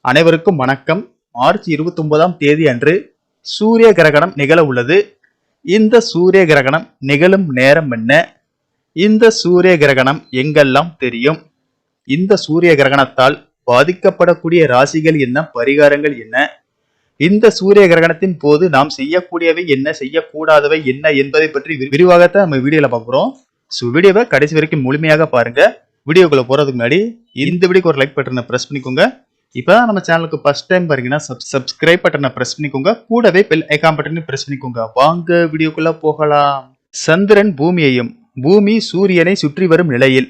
அனைவருக்கும் வணக்கம். மார்ச் இருபத்தி ஒன்பதாம் தேதி அன்று சூரிய கிரகணம் நிகழ உள்ளது. இந்த சூரிய கிரகணம் நிகழும் நேரம் என்ன? இந்த சூரிய கிரகணம் எங்கெல்லாம் தெரியும்? இந்த சூரிய கிரகணத்தால் பாதிக்கப்படக்கூடிய ராசிகள் என்ன? பரிகாரங்கள் என்ன? இந்த சூரிய கிரகணத்தின் போது நாம் செய்யக்கூடியவை என்ன? செய்யக்கூடாதவை என்ன? என்பதை பற்றி விரி- விரிவாகத்தான் நம்ம வீடியோல பார்க்குறோம் ஸோ வீடியோவை கடைசி வரைக்கும் முழுமையாக பாருங்க. வீடியோக்குள்ள போறதுக்கு முன்னாடி இந்த வீடியோக்கு ஒரு லைக் பட்டனை பிரஸ் பண்ணிக்கோங்க. இப்பதான் நம்ம சேனலுக்கு ஃபர்ஸ்ட் டைம் பாருங்கன்னா சப்ஸ்கிரைப் பட்டனை ப்ரெஸ் பண்ணிக்கோங்க. கூடவே பெல் ஐகான் பட்டனை ப்ரெஸ் பண்ணிக்கோங்க. வாங்க வீடியோக்குள்ள போகலாம். சந்திரன் பூமியையும் பூமி சூரியனை சுற்றி வரும் நிலையில்.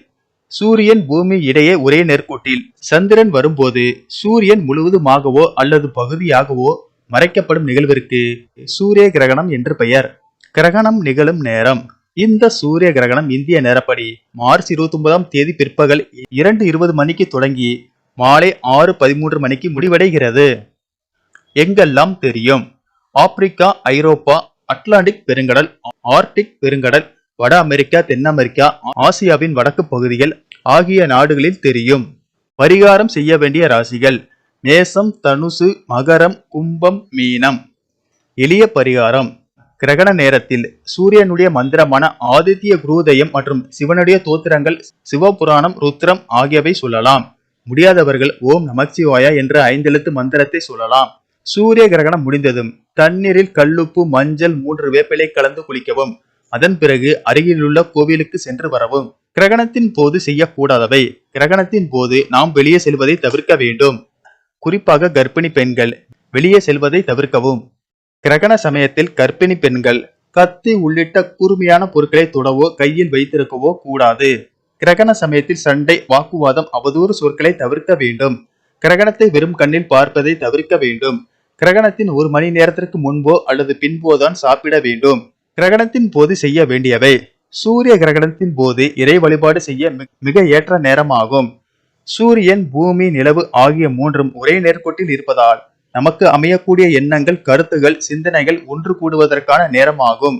சூரியன் பூமி இடையே ஒரே நேர்கோட்டில். சந்திரன் வரும்போது சூரியன் முழுவதுமாகவோ அல்லது பகுதியாகவோ மறைக்கப்படும் நிகழ்விற்கு சூரிய கிரகணம் என்று பெயர். கிரகணம் நிகழும் நேரம். இந்த சூரிய கிரகணம் இந்திய நேரப்படி மார்ச் இருபத்தி ஒன்பதாம் தேதி பிற்பகல் இரண்டு இருபது மணிக்கு தொடங்கி மாலை ஆறு பதிமூன்று மணிக்கு முடிவடைகிறது. எங்கெல்லாம் தெரியும்? ஆப்பிரிக்கா ஐரோப்பா அட்லாண்டிக் பெருங்கடல் ஆர்டிக் பெருங்கடல் வட அமெரிக்கா தென் அமெரிக்கா ஆசியாவின் வடக்கு பகுதிகள் ஆகிய நாடுகளில் தெரியும். பரிகாரம் செய்ய வேண்டிய ராசிகள் மேசம் தனுசு மகரம் கும்பம் மீனம். எளிய பரிகாரம். கிரகண நேரத்தில் சூரியனுடைய மந்திரமான ஆதித்ய குருதயம் மற்றும் சிவனுடைய தோத்திரங்கள் சிவபுராணம் ருத்ரம் ஆகியவை சொல்லலாம். முடியாதவர்கள் ஓம் நமச்சிவாயா என்ற ஐந்தெழுத்து மந்திரத்தை சொல்லலாம். சூரிய கிரகணம் முடிந்ததும் தண்ணீரில் கல்லுப்பு மஞ்சள் மூன்று வேப்பிலை கலந்து குளிக்கவும். அதன் பிறகு அருகிலுள்ள கோவிலுக்கு சென்று வரவும். கிரகணத்தின் போது செய்யக்கூடாதவை. கிரகணத்தின் போது நாம் வெளியே செல்வதை தவிர்க்க வேண்டும். குறிப்பாக கர்ப்பிணி பெண்கள் வெளியே செல்வதை தவிர்க்கவும். கிரகண சமயத்தில் கர்ப்பிணி பெண்கள் கத்தி உள்ளிட்ட கூர்மையான பொருட்களை தொடவோ கையில் வைத்திருக்கவோ கூடாது. கிரகண சமயத்தில் சண்டை வாக்குவாதம் அவதூறு சொற்களை தவிர்க்க வேண்டும். கிரகணத்தை வெறும் கண்ணில் பார்ப்பதை தவிர்க்க வேண்டும். கிரகணத்தின் ஒரு மணி நேரத்திற்கு முன்போ அல்லது பின்போதான் சாப்பிட வேண்டும். கிரகணத்தின் போது செய்ய வேண்டியவை. சூரிய கிரகணத்தின் போது இறை வழிபாடு செய்ய மிக ஏற்ற நேரமாகும். சூரியன் பூமி நிலவு ஆகிய மூன்றும் ஒரே நேர்கோட்டில் இருப்பதால் நமக்கு அமையக்கூடிய எண்ணங்கள் கருத்துகள் சிந்தனைகள் ஒன்று கூடுவதற்கான நேரமாகும்.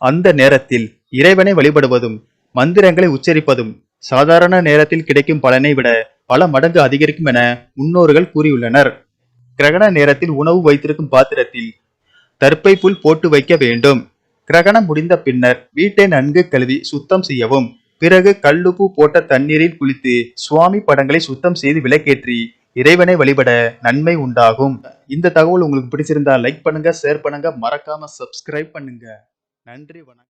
அந்த நேரத்தில் இறைவனை வழிபடுவதும் மந்திரங்களை உச்சரிப்பதும் சாதாரண நேரத்தில் கிடைக்கும் பலனை விட பல மடங்கு அதிகரிக்கும் என முன்னோர்கள் கூறியுள்ளனர். கிரகண நேரத்தில் உணவு வைத்திருக்கும் பாத்திரத்தில் தற்பை புல் போட்டு வைக்க வேண்டும். கிரகணம் முடிந்த பின்னர் வீட்டை நன்கு கழுவி சுத்தம் செய்யவும் பிறகு கல்லுப்பு போட்ட தண்ணீரில் குளித்து சுவாமி படங்களை சுத்தம் செய்து விளக்கேற்றி இறைவனை வழிபட நன்மை உண்டாகும். இந்த தகவல் உங்களுக்கு பிடிச்சிருந்தா லைக் பண்ணுங்க ஷேர் பண்ணுங்க மறக்காம சப்ஸ்கிரைப் பண்ணுங்க. நன்றி வணக்கம்.